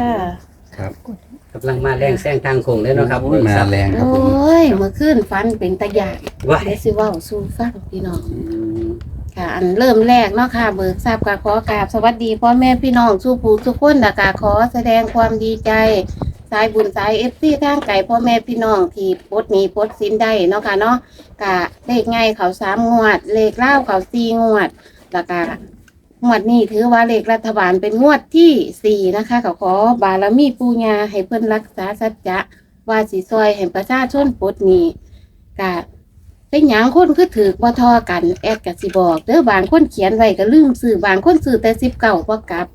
ค่ะ ครับกำลังมาแรงแซงทางโค้งเลยเนาะครับโอ้ยมาแรงครับโอผม้ยเมื่อคืนฟันเป็นตะยานว่าได้สิเว้าสู่ฟังพี่น้องอืมค่ะ อันเริ่มแรกเนาะค่ะ เบิกทราบกาขอกราบสวัสดีพ่อแม่พี่น้องสู่ผู้ทุกคนดากาขอแสดงความดีใจ สายบุญสายเอฟซีทางไก่พ่อแม่พี่น้องที่ปลดหนี้ปลดสินได้เนาะค่ะเนาะกะเลขไงเขาสามงวด เลขเล่าวเขาสี่งวดแล้วก็ งวดนี้ถือว่าเลขรัฐบาลเป็นงวดที่สี่นะคะเขาขอบารมีปูญาให้เพิ่นรักษาสัจจะว่าสิซอยให้ประชาชนปลดหนี้กะเป็นหยังคนคือถือว่ทอกันแอดกับสิบอกเด้อบางคนเขียนไว้ก็ลืมซื้อบางคนซื้อแต่สิบเก่าบ่กลับ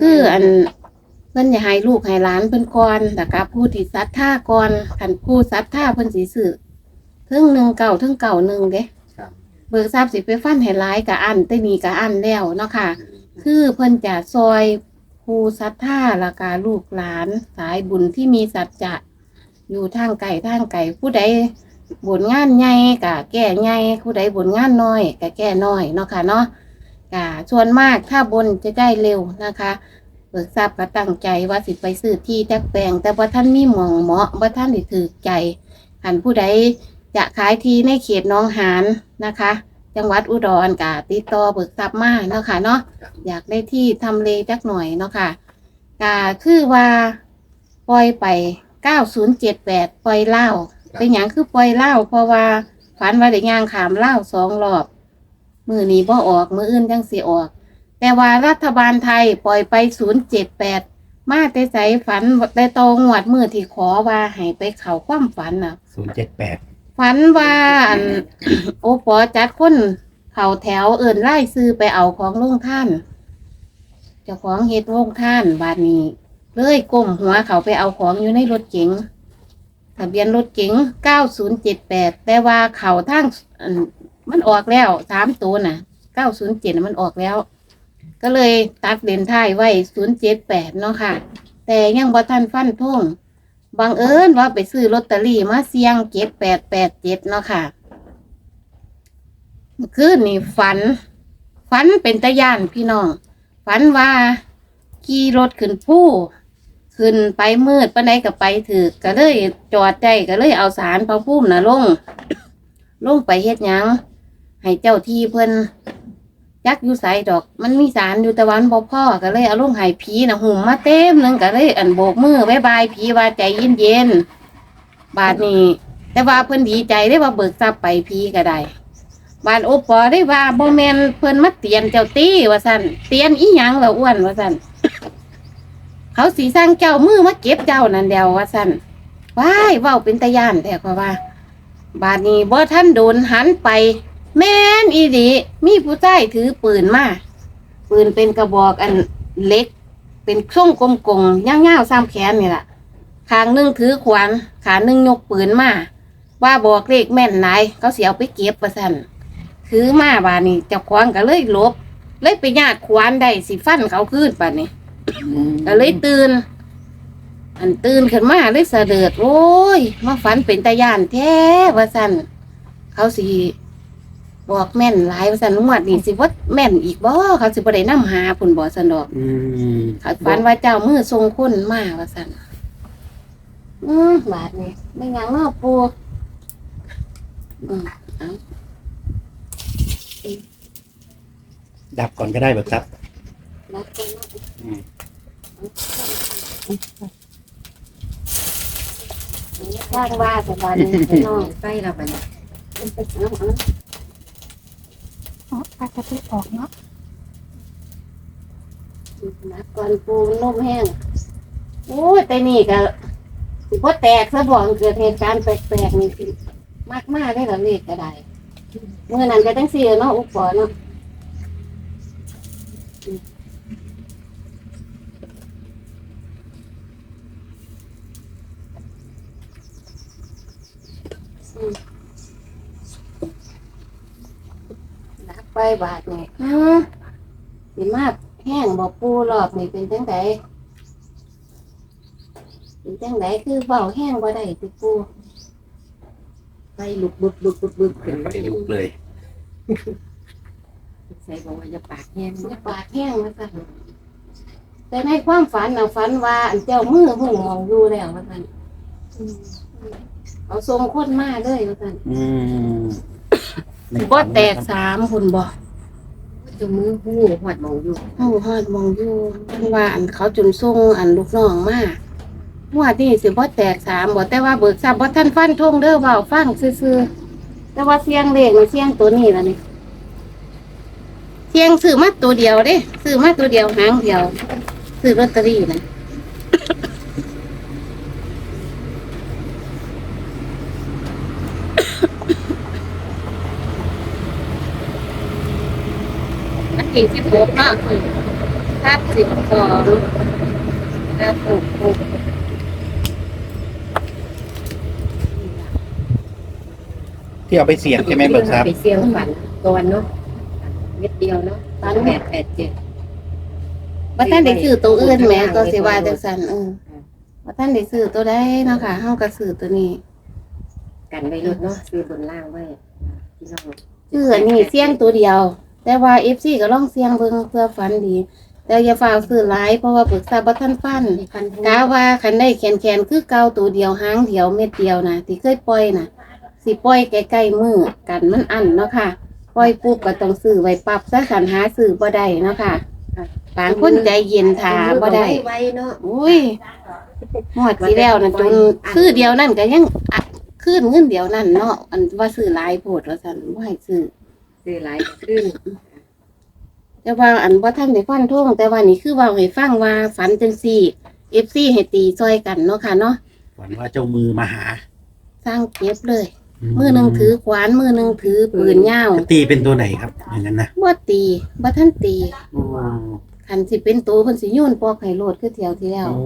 คืออันเพิ่นอย่าให้ลูกให้หลานเพิ่นก่อนแต่กับผู้ที่ศรัทธาก่อนคันผู้ศรัทธาเพิ่นสิซื้อถึงหนึ่งเก่าถึงเก่าหนึ่งเด้ บเบิกทรัพย์สิไปฟันให้หลายกับอันแต่นี่กับอันแล้วเนาะค่ะ คือเพิ่นจะซอยผู้ศรัทธาและกาลูกหลาน สายบุญที่มีสัจจะอยู่ทางไก่ทางไก่ผู้ใดบุญงานใหญ่กะแก่ใหญ่ผู้ใดบุญงานน้อยกะแก่น้อยเนาะค่ะเนาะกะส่วนมากถ้าบนจะได้เร็วนะคะเบิกทรัพย์ก็ตั้งใจว่าสิไปซื้อที่จักแปลงแต่ว่าท่านมีหมองเหมาะว่าท่านได้ถือใจหันผู้ใด จะขายที่ในเขตหน้องหานนะคะ จังหวัดอุดรกะติดต่อเบิกทรัพย์มาเนาะค่ะเนาะอยากได้ที่ทำเลจักหน่อยเนาะค่ะกาคือว่าปล่อยไป9078ปล่อยเล่าวเป็นอย่างคือปล่อยเล่าวเพราะว่าฝันว่าได้ย่างขามเล่าวสองรอบ มือนี้บ่ออกมืออื่นจังสิออก แต่ว่ารัฐบาลไทยปล่อยไป078มาแต่ใสฝันแต่โตงวดมือที่ขอว่าให้ไปเขาความฝันน่ะศูนย์เจ็ดแปด ฝันว่าอัน โอปอจัดคนเข่าแถวเอิ่นไล่ซื้อไปเอาของลุงท่าน เจ้าของเฮ็ดวงท่านบาดนี้ เลยก้มหัวเขาไปเอาของอยู่ในรถเก๋งทะเบียนรถเก๋ง9078แต่ว่าเขาทั้งมันออกแล้วสามตัวน่ะ907มันออกแล้ว ก็เลยตัดเลนท้ายไว้078เนาะค่ะ แต่ยังบ่ทันฟันท่ง บังเอิญว่าไปซื้อลอตเตอรี่มาเสี่ยงเจ็ดแปดแปดเจ็ดเนาะค่ะเมื่อคืนนี่ฝัน ฝันเป็นตะย่านพี่น้อง ฝันว่าขี่รถขึ้นผู้ขึ้นไปมืดปานใดก็ไปถือก็เลยจอดใจก็เลยเอาสารพระพุ่มนะลง ลงไปเฮ็ดหยัง ให้เจ้าที่เพิ่น ยักอยู่ใสดอก มันมีสารอยู่แตะวันบ่พ่อก็เลยเอาลงให้ผีนะหุ่มมาเต็มหนึงก็เลยอันโบกมือบายบายผีว่าใจเย็นเย็นๆบาดนี้ แต่ว่าเพิ่นดีใจได้ว่าเบิกทรัพย์ไปผีก็ได้ บานโอปอได้ว่าบ่แม่นเพิ่นมาเตียนเจ้าตี้ว่าซั่นเตียนอีหยังละอ้วนว่าซั่นเขาสีสร้างเจ้ามือมาเก็บเจ้านั่นเดียวว่าซั่นว้ายเว้าเป็นตะย่านแต่ก็ว่า บาดนี้บ่ท่านโดนหันไป แม่นอีหลีมีผู้ชายถือปืนมาปืนเป็นกระบอกอันเล็ก เป็นช่วงกลมๆย่างๆซ้ำแขนนี่ล่ะข้างหนึงถือขวานขาหนึงยกปืนมาว่าบอกเลขแม่นไหนเขาเสียเอาไปเก็บว่าซั่นถือมาบาดนี้เจ้าของก็เลยหลบ เลยไปญาติควานได้สิฟันเขาขึ้นบาดนี้ก็เลยตื่น อันตื่นขึ้นมาเลยสะเดิดโอ้ยมาฝันเป็นตาย่านแท้ว่าสันเขาสิ บอกแม่นหลายว่าสันงวดนี่สิว่าแม่นอีกบ่เขาสิบ่ได้นํหาพุ่นบ่สันดอกอืมเขาฝันว่าเจ้ามือทรงคุณมาว่าสันอืมบาดนี้ไม่หยังเนาะปูอืมเอาดับก่อนก็ได้แบบครับ รับกันเนาะอืมสร้างว่าแต่วันนี้พี่น้อง ไปเราไปเนี่ยมันไปเอาเอา อ๋อปลากระตุกออกเนาะนักก่อนปูนล่มแห้งโอ้ยแต่นี่ก็สิบ่แตกซะบ่เกิดเหตุการณ์แปลกๆนี่สิมากมากได้เหรอเลขก็ได้เมื่อนั้นก็ตั้งสี่เนาะอุปกรณ์เนาะอืมนักไป บาทนี่ฮะสิมากแห้งบอกปูรอบนี่เป็นจังไดเป็นจังไดคือเบาแห้งบ่ได้ติปูไปลุกบึกบึกบึกบึกขึ้นไปลุกเลยใส่บอกว่าจะปากแห้งจะปากแห้งมาสั่นแตแต่ในความฝันน่ะฝันว่าอันเจ้ามือหูมองอยู่แล้วว่าซั่นเอาทรงคนมาเลยว่าซั่นอืม สิบ่แตกสามคนบ่เจะมือหูหอดหมองอยู่เฮาฮอดมองอยู่เพิ่นว่าอันเขาจนส่งอันลูกน้องมาว่านี่สิบ่แตกสามบ่แต่ว่าเบิกทรัพย์บ่ทันฟันธงเด้อเว้าฟังซื่อๆแต่ว่าเสียงเลขนี่เสียงตัวนี้ล่ะนี่เสียงซื้อมาตัวเดียวเด้ซื้อมาตัวเดียวหางเดียวซื้อลอตเตอรี่นะ วันที่สิบหกเนาะครับสิบสองครับหกหกที่เอาไปเสี่ยงใช่ไหมเบิกทรัพย์ไปเสี่ยงฝันก่อนเนาะเม็ดเดียวเนาะตอนแปนี้ดแปดเจ็ดว่าท่านได้ซื้อตัวอื่นแหม่ก็สิว่าจังซั่นเออว่าท่านได้ซื้อตัวใดเนาะค่ะเฮาก็ซื้อตัวนี้ กันไว้รถเนาะซื้อบนล่างไว้พี่น้องซื้ออันนี้เสี่ยงตัวเดียว แต่ว่า FC ก็ลองเสี่ยงเบิ่งเพื่อฝันดี แต่อย่าฟ้าวซื้อหลายเพราะว่าปรึกษาบ่ทันฟันมีพันธกาว่าคันได้แขนๆคือเก่าตัวเดียวหางเดียวเม็ดเดียวนะที่เคยปล่อยนะสิปล่อยใกล้ๆมือกันมันอันเนาะค่ะปล่อยปุ๊บก็ต้องซื้อไว้ปรับซะคันหาซื้อบ่ได้เนาะค่ะบางคนใจเย็นทาบ่ได้ไว้เนาะอุ้ยหมดที่แล้วนะจนซื้อเดียวนั่นก็ยังอะขึ้นเงินเดียวนั่นเนาะอันว่าซื้อหลายโพดว่าซั่นบ่ให้ซื้อ ซื้อหลายขึ้น แต่ว่าอันว่าท่านได้ฟันท่งแต่ว่านี่คือเว่าให้ฟังว่าฝันจังซี่ FC ให้ตีซอยกันเนาะค่ะเนาะฝันว่าเจ้ามือมาหา สร้างเก็บเลย มือหนึ่งถือขวานมือหนึ่งถือปืนยาวจะตีเป็นตัวไหนครับอย่างนั้นนะบ่ตีบ่ท่านตีโอ้คันสิเป็นตัวเพิ่นสิโยนปอกให้โลดคือเที่ยวที่แล้วโอ้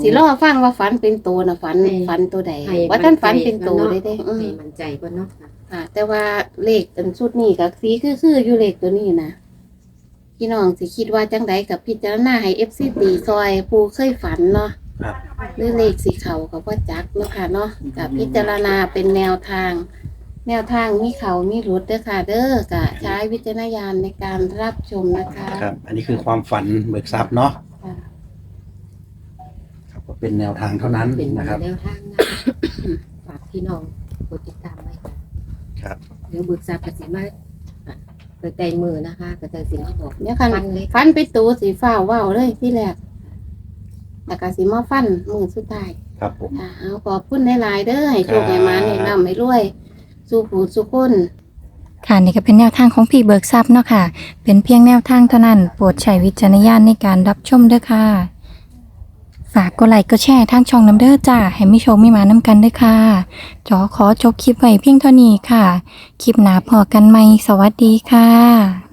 สิรอฟังว่าฝันเป็นตัวน่ะฝันฝันตัวใดบ่ท่านฝันเป็นตัวเลยเด้อืให้มมันใจก่อนเนาะค่ะ แต่ว่าเลขอันชุดนี้ก็สีคือคืออยู่เลขตัวนี้นะพี่น้องสิคิดว่าจังใดกับพิจารณาให้ FC ตีซอยผู้เคยฝันเนาะครับ หรือเลขสีเขาก็บ่จักเนาะค่ะเนาะกับพิจารณาเป็นแนวทาง แนวทางมีเขามีรุดเด้อค่ะ เด้อกะใช้วิจารณญาณในการรับชมนะคะครับ อันนี้คือความฝันเบิกทรัพย์เนาะค่ะครับก็เป็นแนวทางเท่านั้นเป็นนะครับ แนวทางนะ ฝากพี่น้องกดติดตามไว้ ค่ะครับ เดี๋ยวบึกษากสิมาอะเปิดใจมือนะคะกระเตยสิมาบอกเดี๋ยวคันฟันเลยฟันไปตูสีฟ้าว้าวเลยที่แรกแล้วก็สิมาฟันมือสุดท้าย ครับผม ค่ะเอาขอบคุณหลายๆเด้อให้โชคครับให้มานให้ร่ำให้รวย สู่ผู้สุคน ค่ะนี่ก็เป็นแนวทางของพี่เบิกทรัพย์เนาะค่ะ เป็นเพียงแนวทางเท่านั้น โปรดใช้วิจารณญาณในการรับชมด้วยค่ะ ฝากกดไลค์กดแชร์ทางช่องน้ำเด้อจ้าให้ไม่โชมไม่มาน้ำกันด้วยค่ะ จอขอจบคลิปไว้เพียงเท่านี้ค่ะ คลิปหนาพอกันไหมสวัสดีค่ะ